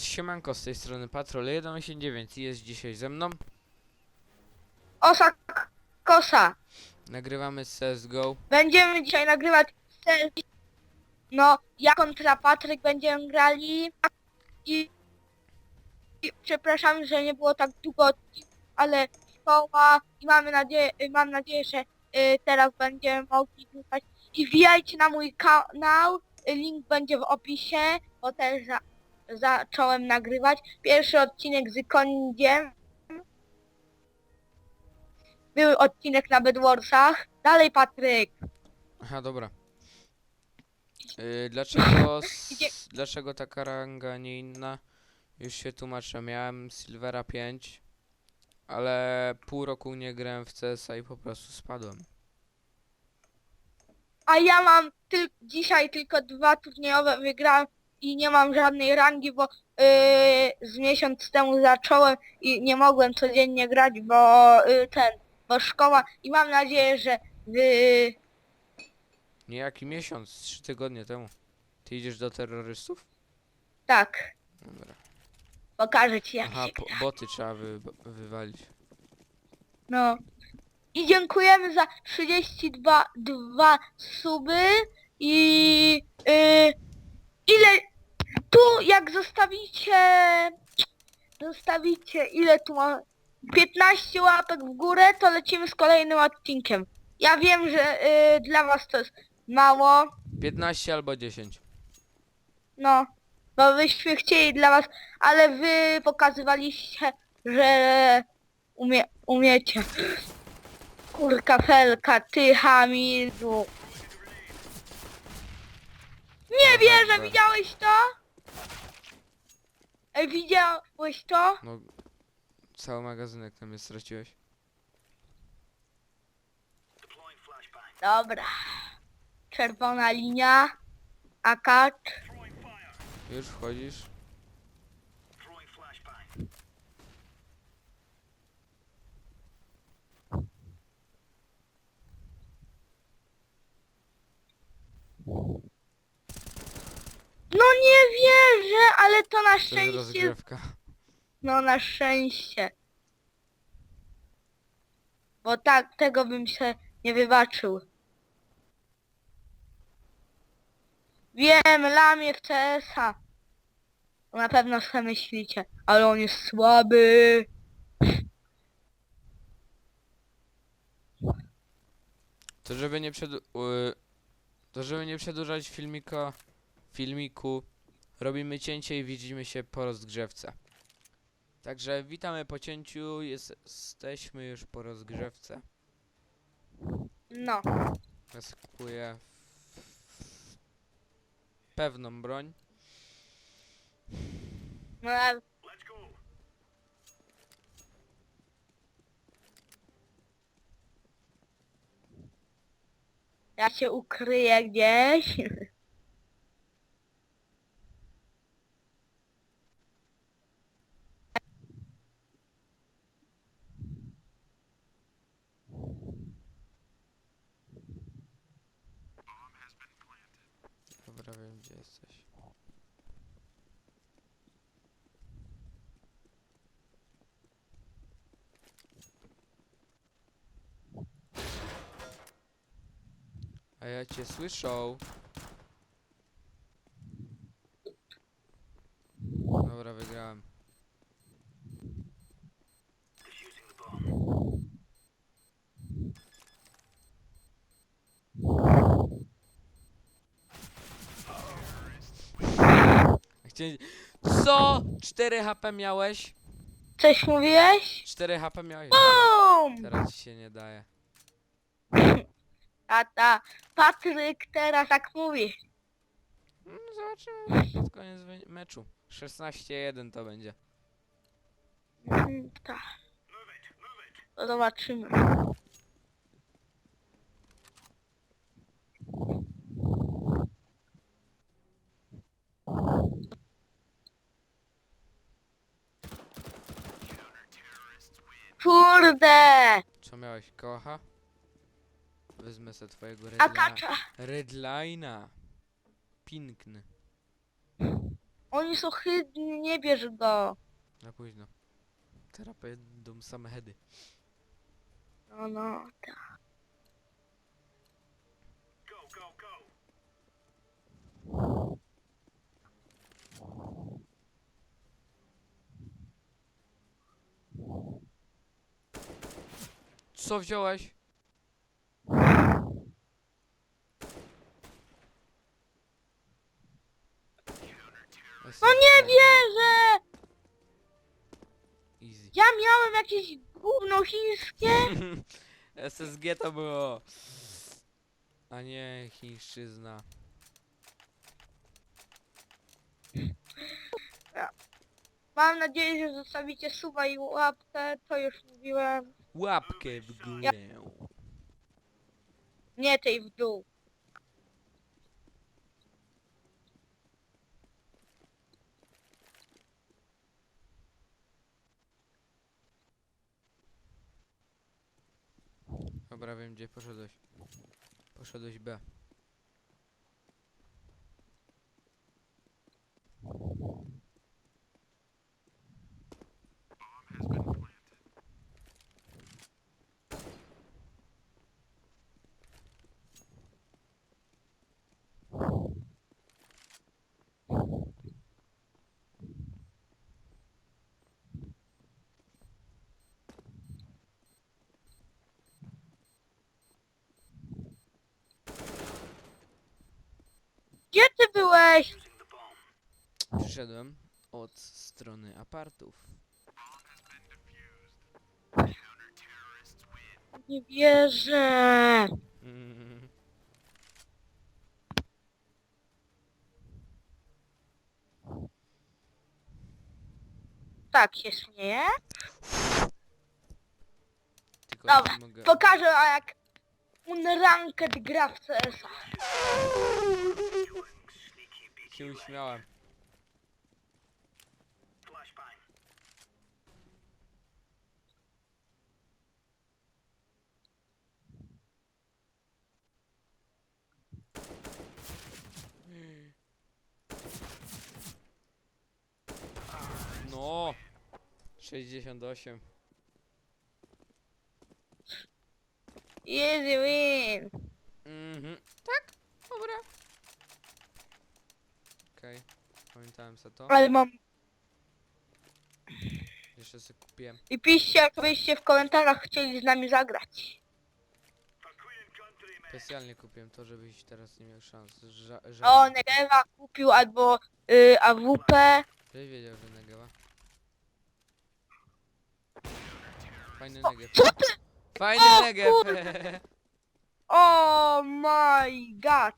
Siemanko, z tej strony Patrol 189 i jest dzisiaj ze mną. Osa k- Kosa. Nagrywamy CSGO. Będziemy dzisiaj nagrywać selfie. No, ja kontra Patryk będziemy grali. I, i przepraszam, że nie było tak długo, odcinków, ale szkoła i mamy nadzieję, mam nadzieję, że y, teraz będziemy mogli wrzucać. I wbijajcie na mój kanał. y, Link będzie w opisie, bo też za, zacząłem nagrywać. Pierwszy odcinek z Kondziem. Był odcinek na Bedwarsach. Dalej Patryk. Aha, dobra. Yy, dlaczego, Gdzie- s, dlaczego taka ranga nie inna? Już się tłumaczę. Miałem Silvera 5, ale pół roku nie grałem w CSa i po prostu spadłem. A ja mam tyl dzisiaj tylko dwa turniejowe wygrałem i nie mam żadnej rangi, bo yy, z miesiąc temu zacząłem i nie mogłem codziennie grać, bo yy, ten, bo szkoła i mam nadzieję, że wy... Niejaki miesiąc, 3 tygodnie temu. Ty idziesz do terrorystów? tak, Dobra. pokażę ci jak Aha, się po, gra. boty trzeba wy, wywalić. No. I dziękujemy za 32 dwa suby i yy, ile tu jak zostawicie zostawicie ile tu ma 15 łapek w górę to lecimy z kolejnym odcinkiem. Ja wiem, że yy, dla was to jest mało, 15 albo 10. no, bo byśmy chcieli dla was, ale wy pokazywaliście, że umie, umiecie. Kurka felka, ty Hamidu. Nie wierzę, tak. widziałeś to? Ej, widziałeś to? No, cały magazynek tam jest straciłeś. Dobra. Czerwona linia. Akacz. Już wchodzisz? No nie wierzę, ale to na To jest szczęście. rozgrywka. No na szczęście. Bo tak, tego bym się nie wybaczył. Wiem, lamię w CS-a. Na pewno sobie myślicie, ale on jest słaby. To żeby nie przedu... y, To żeby nie przedłużać filmika... Filmiku... Robimy cięcie i widzimy się po rozgrzewce. Także witamy po cięciu, jest, jesteśmy już po rozgrzewce. No. Kupuję pewną broń. no ale- Ja się ukryję gdzieś. Dobra, wiem gdzie jesteś. A ja cię słyszę. Dobra, wygrałem. Co? 4 HP miałeś? Coś mówiłeś? 4 HP miałeś? BOOM! Teraz ci się nie daje. Tata, Patryk teraz tak mówi. No, zobaczymy pod koniec wy- meczu. 16-1 to będzie. Mm, Tak. To zobaczymy. Miałeś? Kocha? Wezmę sobie twojego A redla... kacza! Redlina. Piękny. Oni są hydni, nie bierz go. Na późno. Teraz będą same heady. No, no, tak. Co wziąłeś? No nie wierzę! Easy. Ja miałem jakieś gówno chińskie. SSG to było. A nie chińszczyzna. Mam nadzieję, że zostawicie suba i łapkę, to już mówiłem. Łapkę w górę. Nie tej w dół. Dobra, wiem gdzie poszedłeś. Poszedłeś B. Gdzie ty byłeś? Przyszedłem od strony apartów. Nie wierzę. Mm. Tak się śmieje. Tylko Dobra, nie mogę. Pokażę jak Unranked gra w CS. Się uśmiałem. No. 68. Easy win. Mhm. Tak? Dobra. Okej. Pamiętałem za to. Ale mam... Jeszcze sobie kupiłem. I piszcie jakbyście w komentarzach chcieli z nami zagrać. Specjalnie kupiłem to, żebyś teraz nie miał szans. Ża ża O, Negewa kupił albo y, AWP. Żeś wiedział, że Negewa. Fajny Negew. Co ty? Fajny O, Negew! Oh my god.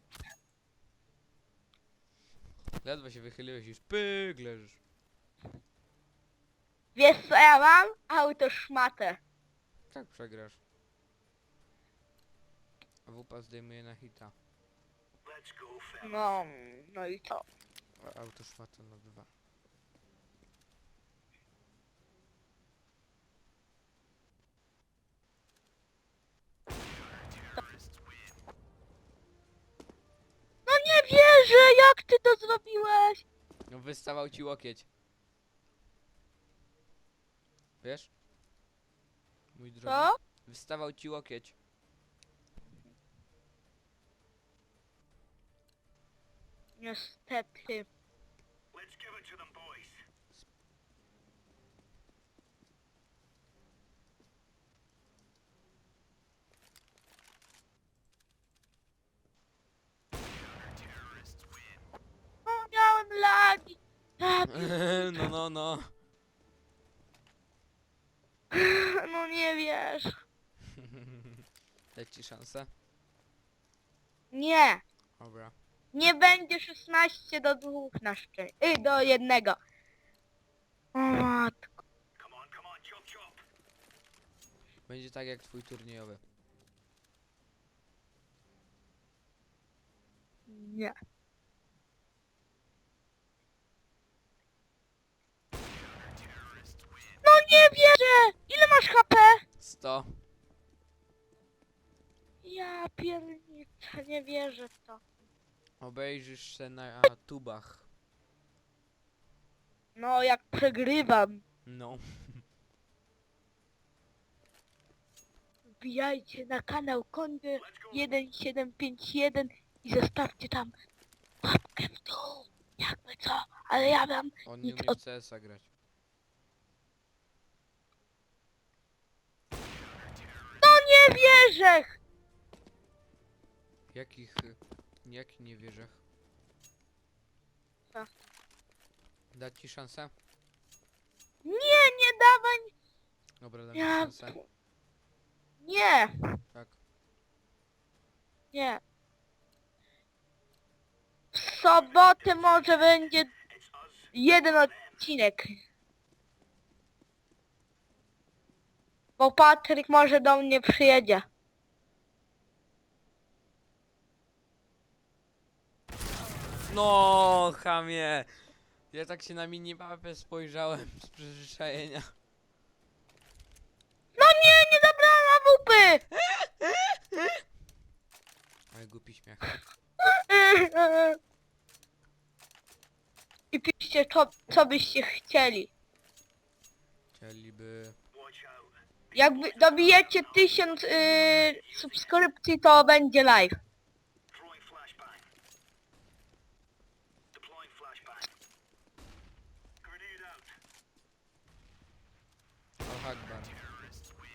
Ledwo się wychyliłeś już pyk leżysz. Wiesz co ja mam? Autoszmatę. Tak przegrasz. A wupa zdejmuje na hita. No, no i co? Autoszmata na dwa. Wierzę, jak ty to zrobiłeś? No wystawał ci łokieć. Wiesz? Mój drogi. Co? Wystawał ci łokieć. Niestety. No miałem lagi. Ja no no no. No nie wiesz. Dać ci szansę? Nie. Dobra. Nie będzie 16 do dwóch na szczęście. Y, do jednego. O matko. Będzie tak jak twój turniejowy. Nie. No nie wierzę! Ile masz HP? 100. Ja pierniczę, nie wierzę w to. Obejrzysz się na tubach. No, jak przegrywam. No. Wbijajcie na kanał Kondy 1751 i zostawcie tam łapkę w dół. Jakby co, ale ja mam On nie Nic umie od- w CS-a grać. No nie wierzę! Jakich... Jaki nie wierzę? Co? Dać ci szansę? Nie, nie dawaj! Dobra, dam ci Ja... szansę. Nie, Tak. nie. W sobotę może będzie jeden odcinek. Bo Patryk może do mnie przyjedzie. No, chamie! Ja tak się na minimapę spojrzałem z przyzwyczajenia. No nie, nie zabrała wupy! Ale głupi śmiech. I piszcie co, co byście chcieli. Chcieliby... Jakby dobijecie tysiąc yy, subskrypcji, to będzie live. O.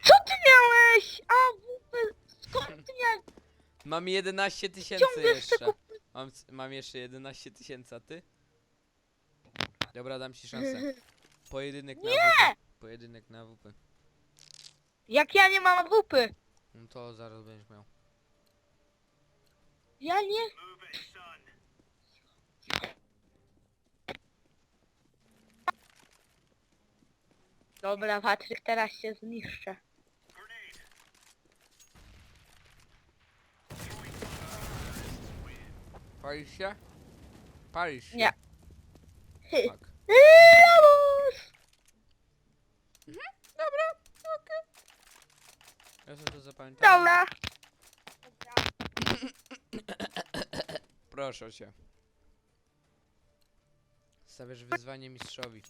Co ty miałeś? A wupy, skąd ty miałeś? Mam 11 tysięcy Ciągle jeszcze. tego... Mam, mam jeszcze 11 tysięcy, a ty? Dobra, dam ci szansę. Pojedynek na WP. Pojedynek na WP. Jak ja nie mam wupy? No to zaraz będziesz miał. Ja nie... Dobra, Patryk, teraz się zniszczę. Palisz się? Palisz się? Nie. Tak. Lobus! Ja sobie to zapamiętam. Dobra. Proszę cię. Stawiasz wyzwanie mistrzowi.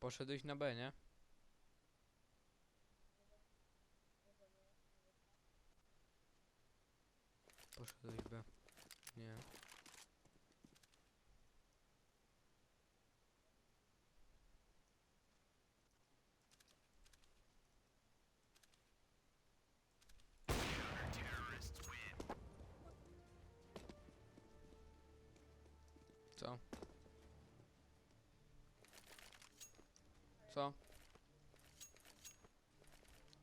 Poszedłeś na B, nie? Poszedłeś B. Nie. Co?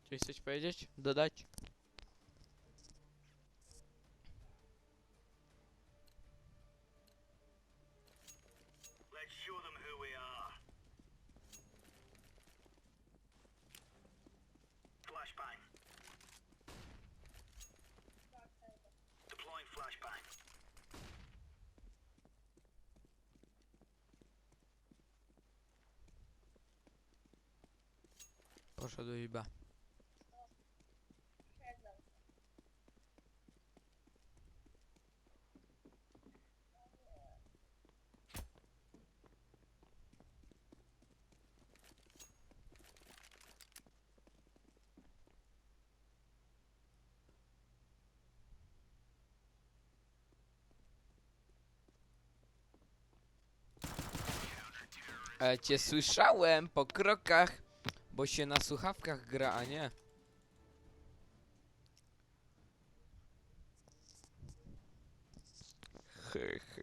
Chciałeś coś powiedzieć? Poszedłeś B. E, cię słyszałem po krokach, bo się na słuchawkach gra, a nie. Hych.